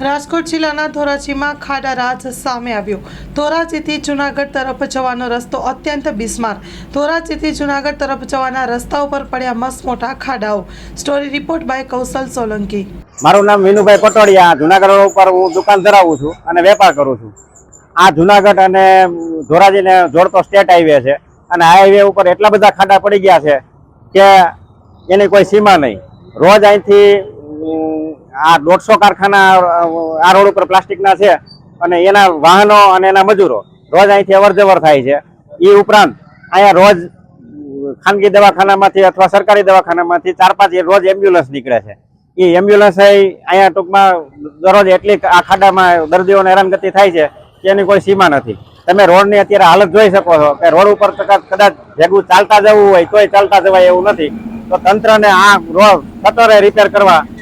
રાજકોટ જિલ્લાના ધોરાજીમાં ખાડા રાજ સામે આવ્યો. ધોરાજીથી જુનાગઢ તરફ જવાનો રસ્તો અત્યંત બિસ્માર. ધોરાજીથી જુનાગઢ તરફ જવાના રસ્તા ઉપર પડ્યા મસ્ત મોટા ખાડાઓ. Story report by Kaushal Solanki. મારું નામ વિનુભાઈ પટોડિયા જુનાગઢ ઉપર હું દુકાન ધરાવું છું અને વેપાર કરું છું. આ જુનાગઢ અને ધોરાજીને જોડતો સ્ટેટ હાઈવે છે અને હાઈવે ઉપર એટલા બધા ખાડા પડી ગયા છે કે એની કોઈ સીમા નહીં. રોજ અહીંથી આ દોઢસો કારખાના, આ રોડ ઉપર પ્લાસ્ટિકના છે અને એના વાહનો અને એના મજૂરો રોજ અહીંથી અવર જવર થાય છે. એ ઉપરાંત અહીંયા રોજ ખાનગી દવાખાનામાંથી અથવા સરકારી દવાખાનામાંથી ચાર પાંચ રોજ એમ્બ્યુલન્સ નીકળે છે. એ એમ્બ્યુલન્સ અહીંયા ટૂંકમાં દરરોજ એટલી આ ખાડામાં દર્દીઓને હેરાનગતિ થાય છે કે એની કોઈ સીમા નથી. તમે રોડની અત્યારે હાલત જોઈ શકો છો કે રોડ ઉપર કદાચ ભેગું ચાલતા જવું હોય, તોય ચાલતા જવાય એવું નથી. તો તંત્રને આ રોડ સત્વરે રિપેર કરવા